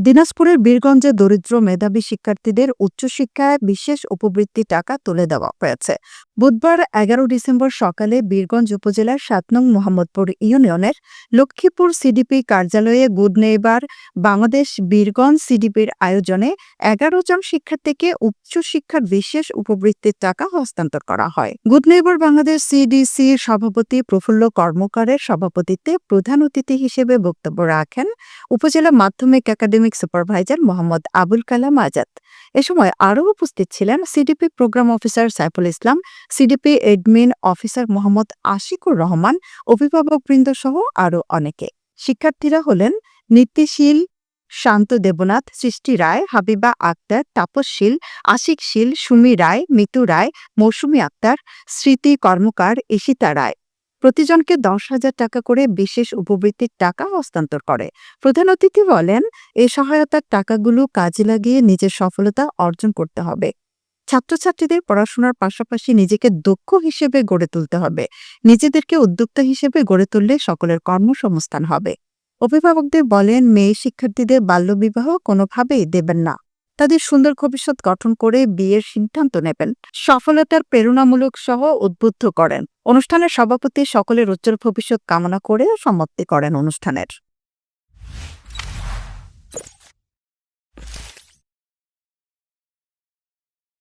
দিনাজপুরের বীরগঞ্জে দরিদ্র মেধাবী শিক্ষার্থীদের উচ্চশিক্ষায় বিশেষ উপবৃত্তি টাকা তুলে দেওয়া হয়েছে। বুধবার এগারো ডিসেম্বর সকালে বীরগঞ্জ উপজেলার সাত নং মোহাম্মদপুর ইউনিয়নের লক্ষ্মীপুর সিডিপি কার্যালয়ে গুড নেইবার বাংলাদেশ বীরগঞ্জ সিডিপির আয়োজনে এগারো জন শিক্ষার্থীকে উচ্চশিক্ষার বিশেষ উপবৃত্তির টাকা হস্তান্তর করা হয়। গুড নেইবার বাংলাদেশ সিডিসির সভাপতি প্রফুল্ল কর্মকারের সভাপতিত্বে প্রধান অতিথি হিসেবে বক্তব্য রাখেন উপজেলা মাধ্যমিক একাডেমিক সুপারভাইজার মোহাম্মদ আবুল কালাম আজাদ। এ সময় আরও উপস্থিত ছিলেন CDP programme officer Saiful Islam, CDP admin officer Mohammad Ashikur Rahman অভিভাবকবৃন্দ সহ আরও অনেকে। শিক্ষার্থীরা হলেন নীতিশীল শান্ত দেবনাথ, সৃষ্টি রায়, হাবিবা আক্তার তাপসশীল আশিক শীল, সুমি রায়, মিতু রায়, মৌসুমী আক্তার, স্মৃতি কর্মকার ইশিতা রায়। প্রতিজনকে দশ হাজার টাকা করে বিশেষ উপবৃত্তির টাকা হস্তান্তর করে। প্রধান অতিথি বলেন, এই সহায়তার টাকাগুলো কাজে লাগিয়ে নিজের সফলতা অর্জন করতে হবে। ছাত্রছাত্রীদের পড়াশোনার পাশাপাশি নিজেকে দক্ষ হিসেবে গড়ে তুলতে হবে। নিজেদেরকে উদ্যোক্তা হিসেবে গড়ে তুললে সকলের কর্মসংস্থান হবে। অভিভাবকদের বলেন, মেয়ে শিক্ষার্থীদের বাল্যবিবাহ কোনোভাবেই দেবেন না। তাদের সুন্দর ভবিষ্যৎ গঠন করে বিয়ের সিদ্ধান্ত নেবেন, সফলতার প্রেরণামূলক সহ উদ্বুদ্ধ করেন। অনুষ্ঠানের সভাপতি সকলের উজ্জ্বল ভবিষ্যৎ কামনা করে সমাপ্তি করেন অনুষ্ঠানের।